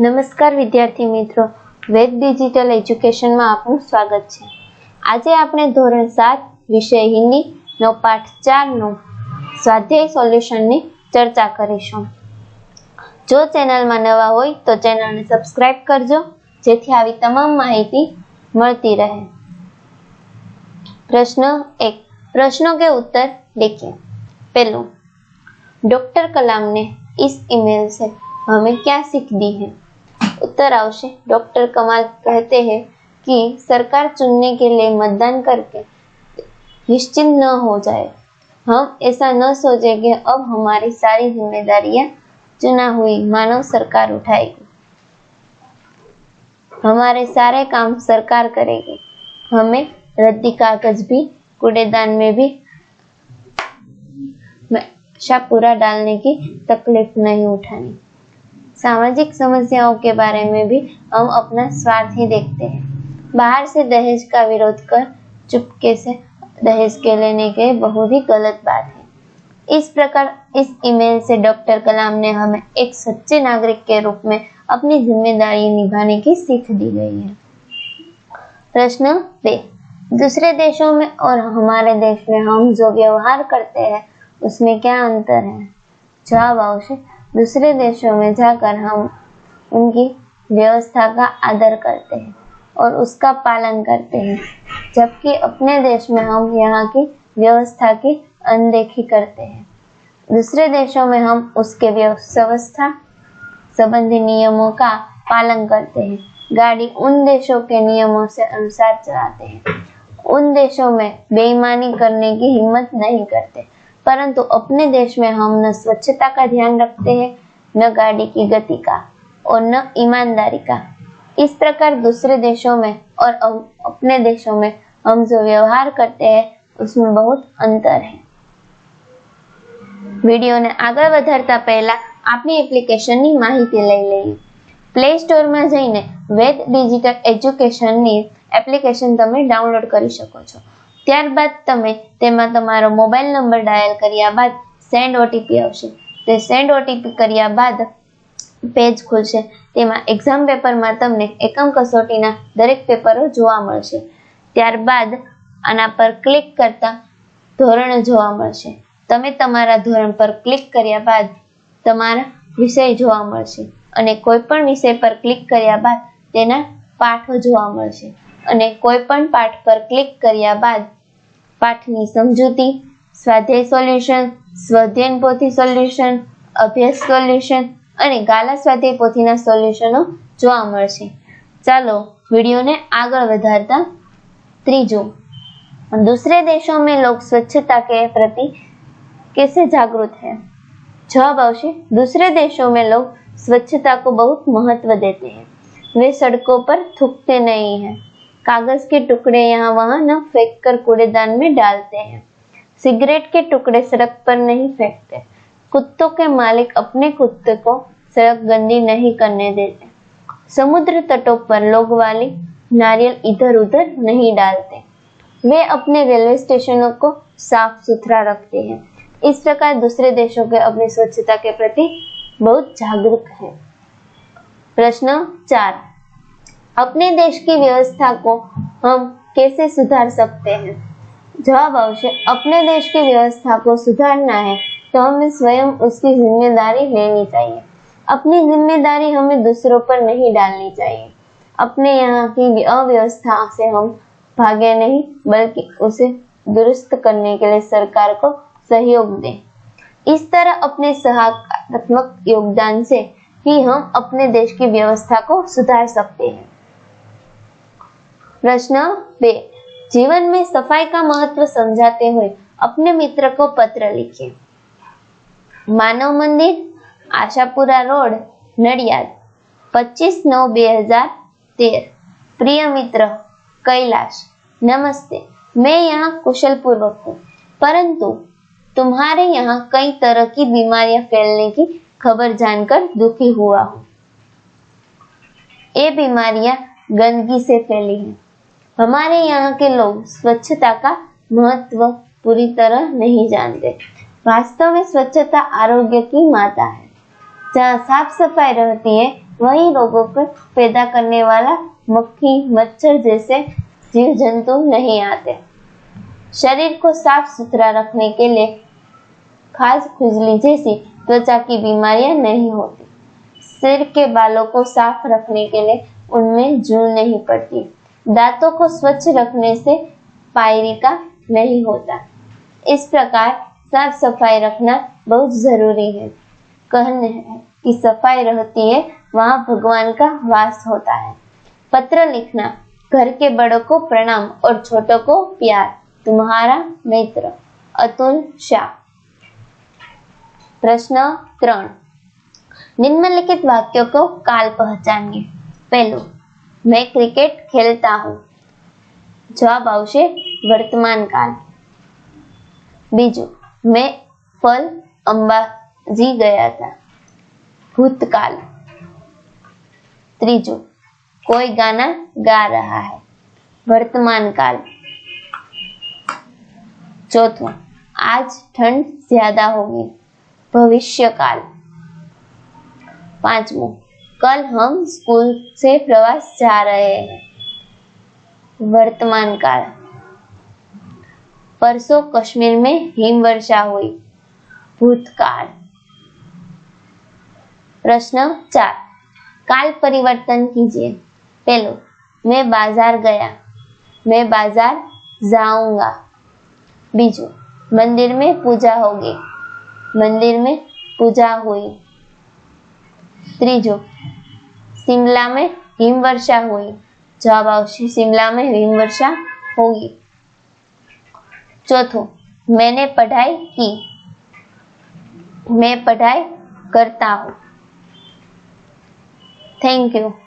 નમસ્કાર વિદ્યાર્થી મિત્રો. વેદ ડિજિટલ એજ્યુકેશનમાં આપનું સ્વાગત છે. આજે આપણે ધોરણ સાત વિષય હિન્દીનો પાઠ ચારનો સ્વાધ્યાય સોલ્યુશનની ચર્ચા કરીશું. જો ચેનલમાં નવા હોય તો ચેનલને સબસ્ક્રાઇબ કરજો, જેથી આવી તમામ માહિતી મળતી રહે. પ્રશ્ન એક. પ્રશ્નો કે ઉત્તર દેખીએ. પહેલું. ડૉક્ટર કલામને ઇસ ઇમેલ છે હમે ક્યાં સીખ દી હૈ? उत्तर आवश्य डॉक्टर कमाल कहते हैं कि सरकार चुनने के लिए मतदान करके निश्चिंत न हो जाए। हम ऐसा न सोचे कि अब हमारी सारी जिम्मेदारियाँ चुना हुई मानव सरकार उठाएगी। हमारे सारे काम सरकार करेगी। हमें रद्दी कागज़ भी, कूड़ेदान में भी पूरा डालने की तकलीफ़ नहीं उठानी। सामाजिक समस्याओं के बारे में भी हम अपना स्वार्थ ही देखते हैं। बाहर से दहेज का विरोध कर चुपके से दहेज के लेने के बहुत ही गलत बात है। इस प्रकार इस ईमेल से डॉक्टर कलाम ने हमें एक सच्चे नागरिक के रूप में अपनी ज़िम्मेदारी निभाने की सीख दी गई है। प्रश्न बे, दूसरे देशों में और हमारे देश में हम जो व्यवहार करते हैं, उसमें क्या अंतर है? जवाब अवश्य दूसरे देशों में जाकर हम उनकी व्यवस्था का आदर करते हैं और उसका पालन करते हैं, जबकि अपने देश में हम यहाँ की व्यवस्था की अनदेखी करते हैं। दूसरे देशों में हम उसके व्यवस्था संबंधी नियमों का पालन करते हैं। गाड़ी उन देशों के नियमों से अनुसार चलाते हैं। उन देशों में बेईमानी करने की हिम्मत नहीं करते। परंतु अपने देश में हम न स्वच्छता का ध्यान रखते हैं न गाड़ी की गति का और न ईमानदारी का इस प्रकार दूसरे देशों में और अपने देशों में हम जो व्यवहार करते हैं उसमें बहुत अंतर है વિડીયોને આગળ વધારતા પહેલા આપની એપ્લિકેશનની માહિતી લઈ લઈએ પ્લે સ્ટોરમાં જઈને વેદ ડિજિટલ એજ્યુકેશનની એપ્લિકેશન તમે ડાઉનલોડ કરી શકો છો ત્યારબાદ તમે તેમાં તમારો મોબાઈલ નંબર ડાયલ કર્યા બાદ સેન્ડ ઓટીપી આવશે. તે સેન્ડ ઓટીપી કર્યા બાદ પેજ ખુલશે. તેમાં એક્ઝામ પેપરમાં તમને એકમ કસોટીના દરેક પેપરો જોવા મળશે. ત્યારબાદ આના પર ક્લિક કરતા ધોરણ જોવા મળશે. તમે તમારા ધોરણ પર ક્લિક કર્યા બાદ તમારા વિષય જોવા મળશે. અને કોઈ પણ વિષય પર ક્લિક કર્યા બાદ તેના પાઠો જોવા મળશે. અને કોઈ પણ પાઠ પર ક્લિક કર્યા બાદ પાઠની સમજૂતી સ્વાધ્યાય સોલ્યુશન સ્વાધ્યાયન પોથી સોલ્યુશન અભ્યાસ સોલ્યુશન અને ગાલા સ્વાધ્યાય પોથીના સોલ્યુશનો જોવા મળશે ચાલો વિડીયોને આગળ વધારતા ત્રીજું दूसरे देशों में लोग स्वच्छता के प्रति कैसे जागरूक हैं जवाब आवश्य दूसरे देशों में लोग स्वच्छता को बहुत महत्व देते हैं वे सड़कों पर थूकते नहीं हैं कागज़ के टुकड़े यहाँ वहाँ न फेंक कर कूड़ेदान में डालते हैं। सिगरेट के टुकड़े सड़क पर नहीं फेंकते। कुत्तों के मालिक अपने कुत्ते को सड़क गंदी नहीं करने देते। समुद्र तटों पर लोग वाली नारियल इधर उधर नहीं डालते। वे अपने रेलवे स्टेशनों को साफ़ सुथरा रखते हैं। इस प्रकार दूसरे देशों के अपनी स्वच्छता के प्रति बहुत जागरूक हैं। प्रश्न चार। अपने देश की व्यवस्था को हम कैसे सुधार सकते हैं? जवाब अवश्य, अपने देश की व्यवस्था को सुधारना है तो हमें स्वयं उसकी ज़िम्मेदारी लेनी चाहिए। अपनी ज़िम्मेदारी हमें दूसरों पर नहीं डालनी चाहिए। अपने यहाँ की अव्यवस्था से हम भागे नहीं, बल्कि उसे दुरुस्त करने के लिए सरकार को सहयोग दें। इस तरह अपने सकारात्मक योगदान से ही हम अपने देश की व्यवस्था को सुधार सकते हैं। प्रश्न बे। जीवन में सफ़ाई का महत्व समझाते हुए अपने मित्र को पत्र लिखिए मानव मंदिर, आशापुरा रोड, नडियाद 25 नौ 2013 प्रिय मित्र, कैलाश, नमस्ते। मैं यहाँ कुशल पूर्वक हूँ परंतु तुम्हारे यहाँ कई तरह की बीमारियाँ फैलने की खबर जानकर दुखी हुआ हूँ। ये बीमारियाँ गंदगी से फैली हैं। हमारे यहाँ के लोग स्वच्छता का महत्व पूरी तरह नहीं जानते। वास्तव में स्वच्छता आरोग्य की माता है। जहाँ साफ़ सफ़ाई रहती है, वही रोगों को पैदा करने वाला मक्खी, मच्छर जैसे जीव जंतु नहीं आते। शरीर को साफ़ सुथरा रखने के लिए खास खुजली जैसी त्वचा की बीमारियाँ नहीं होती। सिर के बालों को साफ़ रखने के लिए उनमें जून नहीं पड़ती। दांतों को स्वच्छ रखने से पायरिका नहीं होता। इस प्रकार साफ़ सफ़ाई रखना बहुत ज़रूरी है। कहने है कि सफ़ाई रहती है, वहाँ भगवान का वास होता है। पत्र लिखना, घर के बड़ों को प्रणाम और छोटों को प्यार। तुम्हारा मित्र अतुल शाह। प्रश्न त्रण। निम्नलिखित वाक्यों को काल पहचानिए। पहलू मैं क्रिकेट खेलता हूँ जवाब આવશે વર્તમાન કાળ બીજું મેં ફલ અંબાજી ગયા હતા भूतकाल ત્રીજું कोई गाना गा रहा है वर्तमान काल चौथों आज ठंड ज्यादा होगी भविष्य काल पांचवों कल हम स्कूल से प्रवास जा रहे हैं। वर्तमान काल। परसों कश्मीर में हिमवर्षा हुई। भूतकाल। प्रश्न चार। काल परिवर्तन कीजिए। पहलो, मैं बाज़ार गया। मैं बाज़ार जाऊँगा। बीजू, मंदिर में पूजा होगी। मंदिर में पूजा हुई। ત્રીજો शिमला में हिमवर्षा हुई जवाब आवश्य शिमला में हिमवर्षा होगी चौथो मैंने पढ़ाई की मैं पढ़ाई करता हूँ थैंक यू